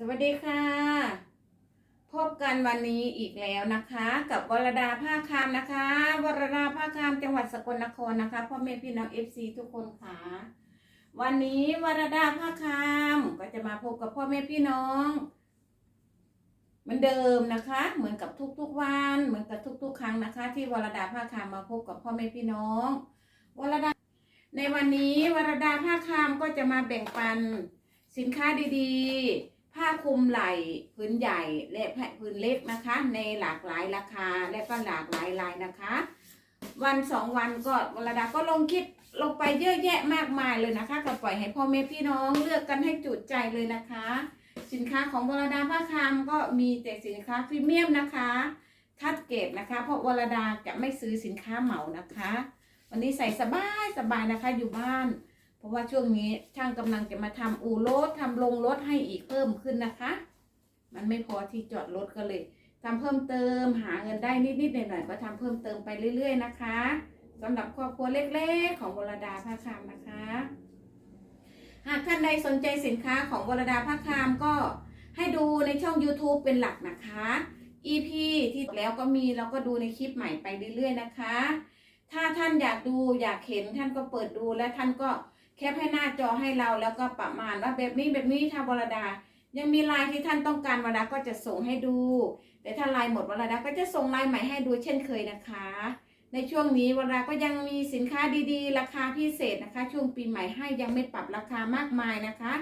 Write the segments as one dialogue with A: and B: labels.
A: สวัสดีค่ะ พบกันวันนี้อีกแล้วนะคะ กับวรดาภาคามนะคะวรดาภาคามจังหวัดสกลนครนะคะพ่อแม่พี่น้องเอฟซีทุกคนค่ะ วันนี้วรดาภาคามก็จะมาพบกับพ่อแม่พี่น้องเหมือนเดิมนะคะ เหมือนกับทุกๆวัน เหมือนกับทุก ๆ ครั้งนะคะ ที่วรดาภาคามมาพบกับพ่อแม่พี่น้องวรดาในวันนี้วรดาภาคามก็จะมาแบ่งปันสินค้าดีๆ ผ้าคลุมไหล่พื้นใหญ่และพื้นเล็กนะคะ ในหลากหลายราคาและก็หลากหลายลายนะคะ วันสองวันก็วรดาก็ลงคลิปลงไปเยอะแยะมากมายเลยนะคะก็ปล่อยให้พ่อแม่พี่น้องเลือกกันให้จุใจเลยนะคะ สินค้าของวรดาผ้าคามก็มีแต่สินค้าพรีเมียมนะคะคัดเกรดนะคะ เพราะวรดาจะไม่ซื้อสินค้าเหมานะคะ วันนี้ใส่สบายสบายนะคะอยู่บ้าน เพราะว่าช่วงนี้ช่างกำลังจะมาทำอู่รถทำลงรถให้อีกเพิ่มขึ้นนะคะ มันไม่พอที่จอดรถก็เลยทำเพิ่มเติมหาเงินได้นิดๆหน่อยๆก็ทำเพิ่มเติมไปเรื่อย ๆ นะคะสำหรับครอบครัวเล็กๆ ของวรดาผ้าคามนะคะ หากท่านใดสนใจสินค้าของวรดาผ้าคามก็ให้ดูในช่อง YouTube เป็นหลักนะคะ EP ที่แล้วก็มีเราก็ดูในคลิปใหม่ไปเรื่อยๆนะคะ ถ้าท่านอยากดูอยากเห็นท่านก็เปิดดูและท่านก็ แคปให้หน้าจอให้เราแล้วก็ประมาณว่าแบบนี้แบบนี้ถ้าวรดา ยังมีลายที่ท่านต้องการวรดาก็จะส่งให้ดู แต่ถ้าลายหมดวรดาก็จะส่งลายใหม่ให้ดูเช่นเคยนะคะ ในช่วงนี้วรดาก็ยังมีสินค้าดีๆ ราคาพิเศษนะคะ ช่วงปีใหม่ให้ยังไม่ปรับราคามากมายนะคะ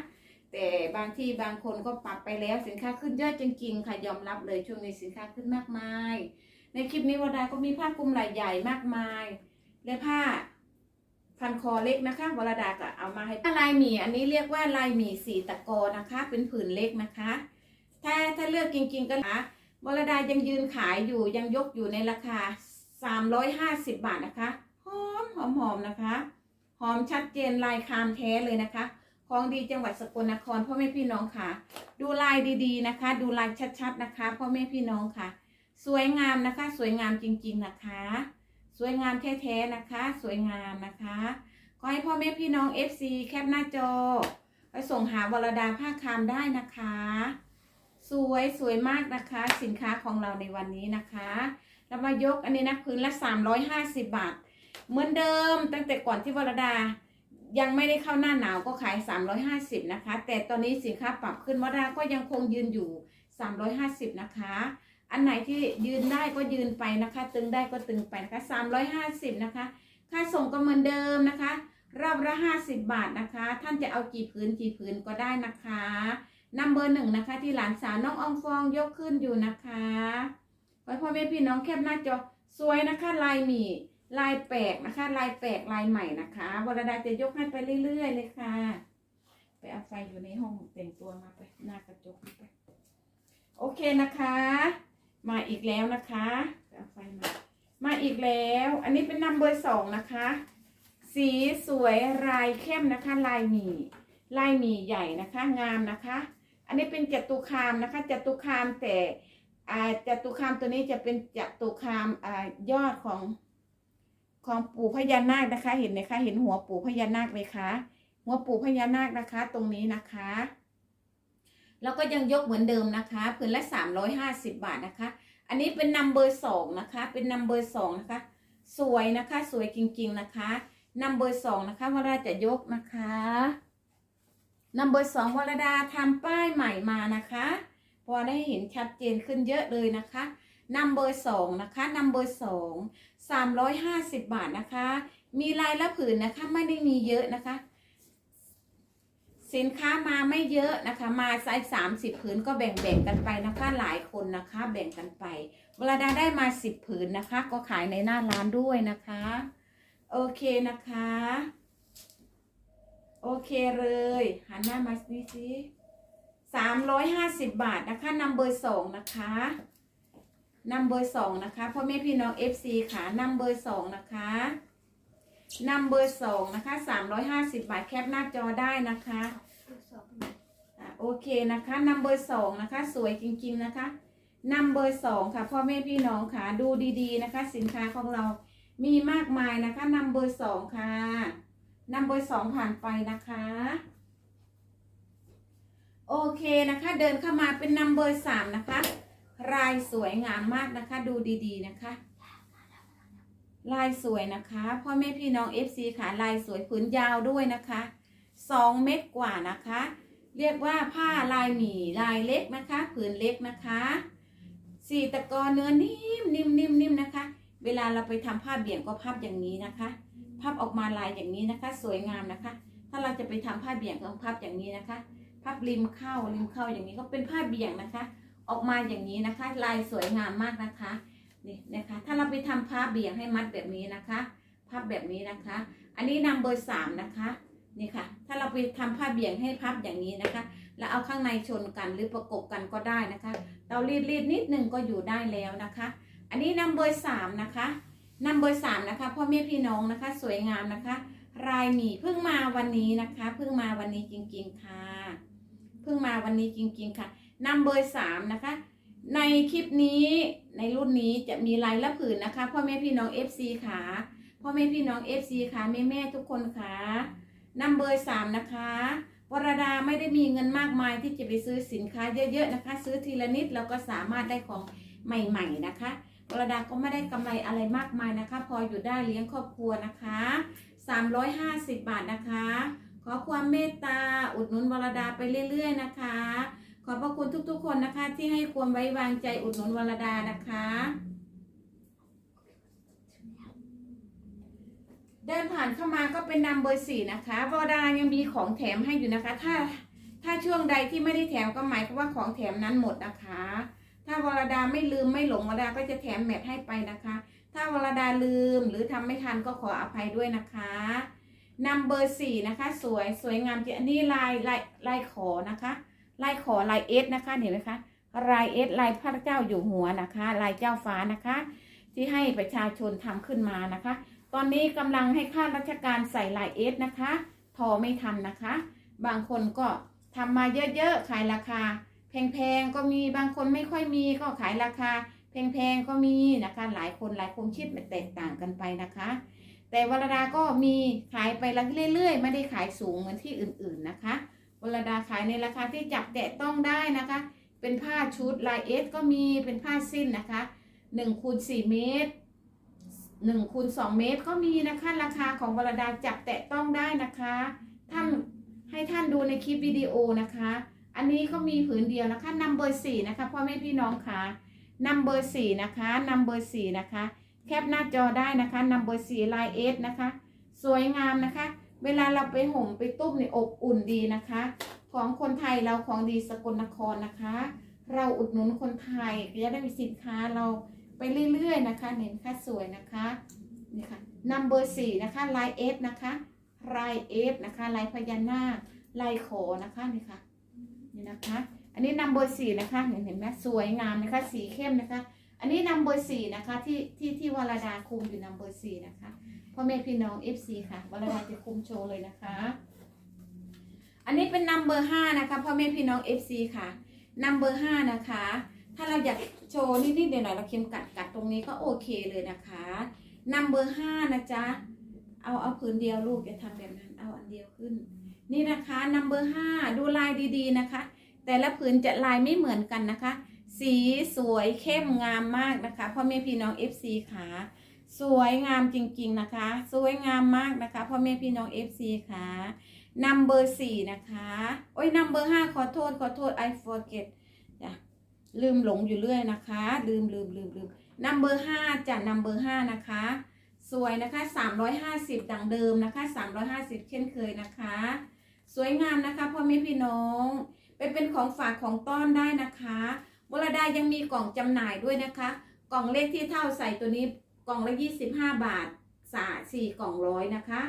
A: แต่บางที่บางคนก็ปรับไปแล้วสินค้าขึ้นเยอะจริงๆค่ะยอมรับเลยช่วงนี้สินค้าขึ้นมากมาย ในคลิปนี้วรดาก็มีผ้าคลุมไหล่ใหญ่มากมาย และผ้า พันคอเล็กนะคะวรดาก็เอามาให้ลายหมี่อันนี้เรียกว่าลายหมี่สีตะกอนะคะ เป็นผืนเล็กนะคะ ถ้าถ้าเลือกจริงๆก็นะวรดายังยืนขายอยู่ยังยกอยู่ในราคา 350 บาทนะคะหอมหอมหอมนะคะหอมชัดเจนลายคามแท้เลยนะคะ ของดีจังหวัดสกลนครพ่อแม่พี่น้องค่ะ ดูลายดีๆนะคะ ดูลายชัดๆนะคะพ่อแม่พี่น้องค่ะ สวยงามนะคะ สวยงามจริง ๆนะคะ สวยงามแท้ๆนะคะ สวยงามนะคะขอให้พ่อแม่พี่น้อง FC แคปหน้าจอไปส่งหาวรดาผ้าคามได้นะคะ สวยสวยมากนะคะ สินค้าของเราในวันนี้นะคะเรามายกอันนี้นะพื้นละ 350 บาท เหมือนเดิมตั้งแต่ก่อนที่วรดายังไม่ได้เข้าหน้าหนาวก็ขาย 350 นะคะ แต่ตอนนี้สินค้าปรับขึ้นวรดาก็ยังคงยืนอยู่ 350 นะคะ อันไหนที่ยืนได้ก็ยืนไปนะคะ ตึงได้ก็ตึงไปนะคะ350นะคะ ค่าส่งก็เหมือนเดิมนะคะรอบละ50 บาทนะคะ ท่านจะเอากี่ผืนกี่ผืนก็ได้นะคะนัมเบอร์หนึ่งนะคะ ที่หลานสาวน้องอองฟองยกขึ้นอยู่นะคะไว้พ่อแม่พี่น้องแคบหน้าจอสวยนะคะลายหมี่ลายแปลกนะคะ ลายแปลกลายใหม่นะคะวรดาจะยกให้ไปเรื่อย ๆ เลยค่ะ ไปเอาไฟอยู่ในห้องแต่งตัวมาไปหน้ากระจกไปโอเคนะคะ มาอีกแล้วนะคะเอาไฟมามาอีกแล้ว อันนี้เป็นนัมเบอร์สองนะคะ สีสวยลายเข้มนะคะ ลายหมี่ลายหมี่ใหญ่นะคะงามนะคะ อันนี้เป็นจัตุคามนะคะจัตุคามแต่อ่าจตุคามตัวนี้จะเป็นจัตุคามอายอดของของปู่พญานาคนะคะ เห็นไหมคะ เห็นหัวปู่พญานาคไหมคะ หัวปู่พญานาคนะคะ ตรงนี้นะคะ แล้วก็ยังยกเหมือนเดิมนะคะผืนละ 350 บาทนะคะ อันนี้เป็นนัมเบอร์สองนะคะ เป็นนัมเบอร์สองนะคะ สวยนะคะ สวยจริงๆนะคะนัมเบอร์สองนะคะวราจะยกนะคะนัมเบอร์สองวรดาทำป้ายใหม่มานะคะ พอได้เห็นชัดเจนขึ้นเยอะเลยนะคะนัมเบอร์สองนะคะนัมเบอร์สองสามร้อยห้าสิบบาทนะคะ มีลายละผืนนะคะ ไม่ได้มีเยอะนะคะ สินค้ามาไม่เยอะนะคะ มาไซส์สามสิบผืนก็แบ่งๆกันไปนะคะหลายคนนะคะ แบ่งกันไป เวลาได้ได้มาสิบผืนนะคะ ก็ขายในหน้าร้านด้วยนะคะ โอเคนะคะ โอเคเลยหันหน้ามาสิสิสามร้อยห้าสิบบาทนะคะนัมเบอร์สองนะคะนัมเบอร์สองนะคะพ่อแม่พี่น้อง FC ค่ะนัมเบอร์สองนะคะนัมเบอร์สองนะคะสามร้อยห้าสิบบาทแคปหน้าจอได้นะคะ อะโอเคนะคะนัมเบอร์สองนะคะ สวยจริงๆนะคะนัมเบอร์สองค่ะพ่อแม่พี่น้องค่ะดูดีๆนะคะ สินค้าของเรามีมากมายนะคะนัมเบอร์สองค่ะนัมเบอร์สองผ่านไปนะคะ โอเคนะคะ เดินเข้ามาเป็นนัมเบอร์สามนะคะ ลายสวยงามมากนะคะ ดูดีๆนะคะ ลายสวยนะคะพ่อแม่พี่น้อง FC ค่ะลายสวยผืนยาวด้วยนะคะ สองเม็ดกว่านะคะ เรียกว่าผ้าลายหมี่ลายเล็กนะคะผืนเล็กนะคะสีตะกอนเนื้อนิ่มนิ่มนิ่มนิ่มนะคะ เวลาเราไปทำผ้าเบี่ยงก็พับอย่างนี้นะคะพับออกมาลายอย่างนี้นะคะ สวยงามนะคะ ถ้าเราจะไปทำผ้าเบี่ยงก็พับอย่างนี้นะคะ พับริมเข้าริมเข้าอย่างนี้ก็เป็นผ้าเบี่ยงนะคะ ออกมาอย่างนี้นะคะ ลายสวยงามมากนะคะนี่นะคะ ถ้าเราไปทำผ้าเบี่ยงให้มัดแบบนี้นะคะ พับแบบนี้นะคะ อันนี้นำเบอร์สามนะคะ นี่ค่ะ ถ้าเราไปทำผ้าเบี่ยงให้พับอย่างนี้นะคะ แล้วเอาข้างในชนกันหรือประกบกันก็ได้นะคะ เรารีดรีดนิดนึงก็อยู่ได้แล้วนะคะ อันนี้นำเบอร์สามนะคะนำเบอร์สามนะคะพ่อแม่พี่น้องนะคะ สวยงามนะคะ รายหมี่เพิ่งมาวันนี้นะคะ เพิ่งมาวันนี้จริง ๆค่ะ เพิ่งมาวันนี้จริง ๆ ค่ะนำเบอร์สามนะคะ ในคลิปนี้ในรุ่นนี้จะมีลายละผืนนะคะพ่อแม่พี่น้อง FC ค่ะพ่อแม่พี่น้อง FC ค่ะแม่แม่ทุกคนค่ะ นำเบอร์สามนะคะวรดาไม่ได้มีเงินมากมายที่จะไปซื้อสินค้าเยอะๆนะคะ ซื้อทีละนิดเราก็สามารถได้ของใหม่ ๆนะคะวรดาก็ไม่ได้กำไรอะไรมากมายนะคะ พออยู่ได้เลี้ยงครอบครัวนะคะ 350 บาทนะคะ ขอความเมตตาอุดหนุนวรดาไปเรื่อย ๆ นะคะ ขอบพระคุณทุกๆคนนะคะ ที่ให้ความไว้วางใจอุดหนุนวรดานะคะ เดินผ่านเข้ามาก็เป็นนำเบอร์สี่นะคะวรดายังมีของแถมให้อยู่นะคะ ถ้าถ้าช่วงใดที่ไม่ได้แถมก็หมายความว่าของแถมนั้นหมดนะคะ ถ้าวรดาไม่ลืมไม่หลงวรดาก็จะแถมแมทให้ไปนะคะ ถ้าวรดาลืมหรือทำไม่ทันก็ขออภัยด้วยนะคะนำเบอร์สี่นะคะ สวยสวยงามจริงอันนี้ลายลายลายขอนะคะลายขอลายเอสนะคะเห็นไหมคะลายเอสลายพระเจ้าอยู่หัวนะคะ ลายเจ้าฟ้านะคะ ที่ให้ประชาชนทำขึ้นมานะคะ ตอนนี้กำลังให้ข้าราชการใส่ลายเอสนะคะ ทอไม่ทันนะคะ บางคนก็ทำมาเยอะๆ ขายราคา แพงๆ ก็มี บางคนไม่ค่อยมีก็ขายราคา แพงๆ ก็มีนะคะ หลายคนหลายคนคิดแตกต่างกันไปนะคะ แต่วรดาก็มีขายไปเรื่อยๆ ไม่ได้ขายสูงเหมือนที่อื่นๆนะคะวรดาขายในราคาที่จับแตะต้องได้นะคะ เป็นผ้าชุดลายเอสก็มี เป็นผ้าสิ้นนะคะ1คูณ4เมตร 1คูณ2เมตรก็มีนะคะราคาของวรดาจับแตะต้องได้นะคะ ท่านให้ท่านดูในคลิปวิดีโอนะคะ อันนี้ก็มีผืนเดียวนะคะนัมเบอร์สี่นะคะพ่อแม่พี่น้องค่ะนัมเบอร์สี่นะคะนัมเบอร์สี่นะคะ แคปหน้าจอได้นะคะนัมเบอร์สี่ลายเอสนะคะ สวยงามนะคะ เวลาเราไปห่มไปตุ้มในอบอุ่นดีนะคะ ของคนไทยเราของดีสกลนครนะคะ เราอุดหนุนคนไทยจะได้มีสินค้าเรา ไปเรื่อยๆนะคะเน้นค่าสวยนะคะนี่ค่ะนัมเบอร์สี่นะคะลายเอสนะคะลายเอสนะคะลายพญานาคลายขอนะคะนี่ค่ะนี่นะคะ อันนี้นัมเบอร์สี่นะคะเห็นเห็นไหมสวยงามนะคะสีเข้มนะคะ อันนี้นัมเบอร์สี่นะคะที่ที่ที่วรดาคุมอยู่นัมเบอร์สี่นะคะพ่อแม่พี่น้อง FC ค่ะวรดาจะคุมโชว์เลยนะคะ อันนี้เป็นนัมเบอร์ห้านะคะพ่อแม่พี่น้อง FC ค่ะนัมเบอร์ห้านะคะ ถ้าเราอยากโชว์นิดๆเดี๋ยวหน่อยเราเข็มกัดกัดตรงนี้ก็โอเคเลยนะคะนัมเบอร์ห้านะจ๊ะ เอาเอาผืนเดียวลูกอย่าทำแบบนั้น เอาอันเดียวขึ้น นี่นะคะนัมเบอร์ห้าดูลายดีๆนะคะ แต่ละผืนจะลายไม่เหมือนกันนะคะ สีสวยเข้มงามมากนะคะพ่อแม่พี่น้อง FC ค่ะสวยงามจริงๆนะคะ สวยงามมากนะคะพ่อแม่พี่น้อง FC ค่ะนัมเบอร์สี่นะคะ โอ้ยนัมเบอร์ห้าขอโทษ ขอโทษ I forget จ้ะ ลืมหลงอยู่เรื่อยนะคะ ลืมลืมลืมลืมนัมเบอร์ห้าจ้ะนัมเบอร์ห้านะคะ สวยนะคะ350ดังเดิมนะคะ350เช่นเคยนะคะ สวยงามนะคะพ่อแม่พี่น้องไปเป็นของฝากของต้อนได้นะคะวรดายังมีกล่องจำหน่ายด้วยนะคะ กล่องเลขที่เท่าใส่ตัวนี้กล่องละ25บาทสาสี่กล่องร้อยนะคะ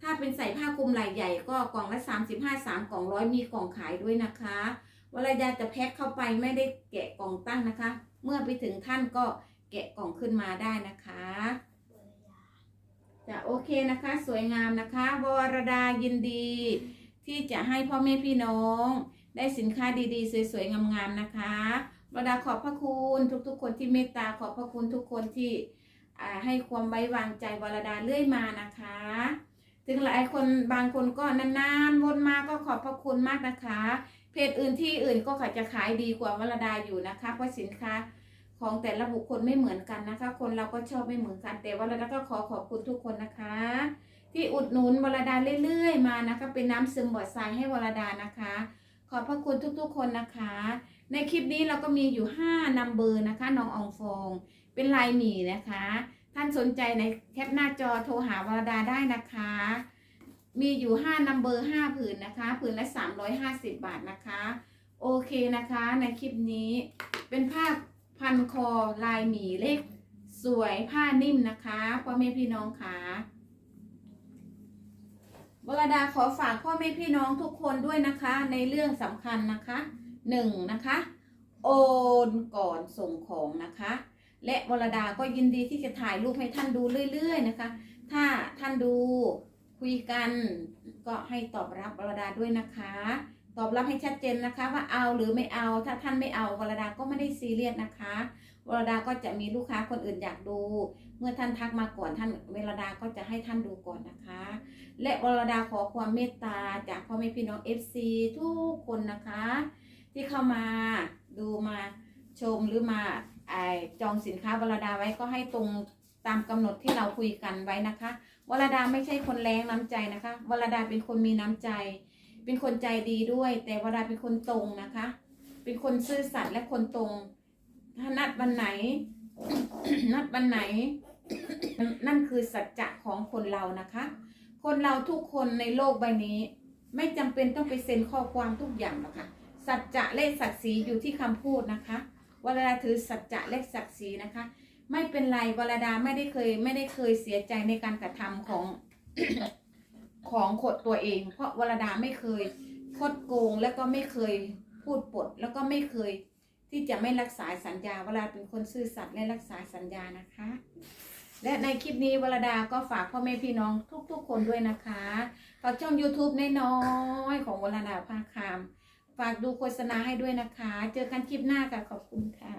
A: ถ้าเป็นใส่ผ้าคลุมไหล่ใหญ่ก็กล่องละ35 3กล่องร้อยมีกล่องขายด้วยนะคะ วรดาจะแพ็คเข้าไปไม่ได้แกะกล่องตั้งนะคะ เมื่อไปถึงท่านก็แกะกล่องขึ้นมาได้นะคะจะโอเคนะคะ สวยงามนะคะวรดายินดี ที่จะให้พ่อแม่พี่น้อง ได้สินค้าดีๆ สวยๆงามๆนะคะวรดาขอบพระคุณทุกๆ คนที่เมตตาขอบพระคุณทุกคนที่ให้ความไว้วางใจวรดาเรื่อยมานะคะถึงหลายคนบางคนก็นานๆวนมาก็ขอบพระคุณมากนะคะ เพจอื่นที่อื่นก็อาจจะขายดีกว่าวรดาอยู่นะคะ เพราะสินค้าของแต่ละบุคคลไม่เหมือนกันนะคะ คนเราก็ชอบไม่เหมือนกันแต่วรดาก็ขอขอบคุณทุกคนนะคะ ที่อุดหนุนวรดาเรื่อยๆ มานะคะ เป็นน้ำซึมบอดทรายให้วรดานะคะ ขอบพระคุณทุกๆ คนนะคะ ในคลิปนี้เราก็มีอยู่5นัมเบอร์นะคะน้องอองฟองเป็นลายหมีนะคะ ท่านสนใจในแคปหน้าจอโทรหาวรดาได้นะคะ มีอยู่5นัมเบอร์5ผืนนะคะผืนละ 350 บาทนะคะ โอเคนะคะในคลิปนี้เป็นผ้าพันคอลายหมีเล็กสวยผ้านิ่มนะคะพ่อแม่พี่น้องค่ะวรดาขอฝากพ่อแม่พี่น้องทุกคนด้วยนะคะ ในเรื่องสำคัญนะคะหนึ่งนะคะ โอนก่อนส่งของนะคะ และวรดาก็ยินดีที่จะถ่ายรูปให้ท่านดูเรื่อย ๆ นะคะ ถ้าท่านดู คุยกันก็ให้ตอบรับวรดาด้วยนะคะ ตอบรับให้ชัดเจนนะคะว่าเอาหรือไม่เอา ถ้าท่านไม่เอาวรดาก็ไม่ได้ซีเรียสนะคะวรดาก็จะมีลูกค้าคนอื่นอยากดู เมื่อท่านทักมาก่อนท่านเวลดาก็จะให้ท่านดูก่อนนะคะ และวรดาขอความเมตตาจากพ่อแม่พี่น้อง FC ทุกคนนะคะ ที่เข้ามาดูมาชมหรือมาออจองสินค้าวรดาไว้ก็ให้ตรงตามกำหนดที่เราคุยกันไว้นะคะ วรดาไม่ใช่คนแรงน้ำใจนะคะวรดาเป็นคนมีน้ำใจ เป็นคนใจดีด้วย แต่วรดาเป็นคนตรงนะคะ เป็นคนซื่อสัตย์และคนตรง ถ้านัดวันไหน นัดวันไหน นั่นคือสัจจะของคนเรานะคะ คนเราทุกคนในโลกใบนี้ ไม่จำเป็นต้องไปเซ็นข้อความทุกอย่างหรอกค่ะสัจจะและศักดิ์ศรีอยู่ที่คำพูดนะคะวรดาถือสัจจะและศักดิ์ศรีนะคะ ไม่เป็นไรวรดาไม่ได้เคย ไม่ได้เคยเสียใจในการกระทำของ ของขดตัวเอง เพราะวรดาไม่เคยคดโกงแล้วก็ไม่เคยพูดปด แล้วก็ไม่เคยที่จะไม่รักษาสัญญา เวรดาเป็นคนซื่อสัตย์และรักษาสัญญานะคะ และในคลิปนี้วรดาก็ฝากพ่อแม่พี่น้องทุก ๆ คนด้วยนะคะฝากช่อง YouTube น้อยๆของวรดาภาคาม ฝากดูโฆษณาให้ด้วยนะคะ เจอกันคลิปหน้าค่ะขอบคุณค่ะ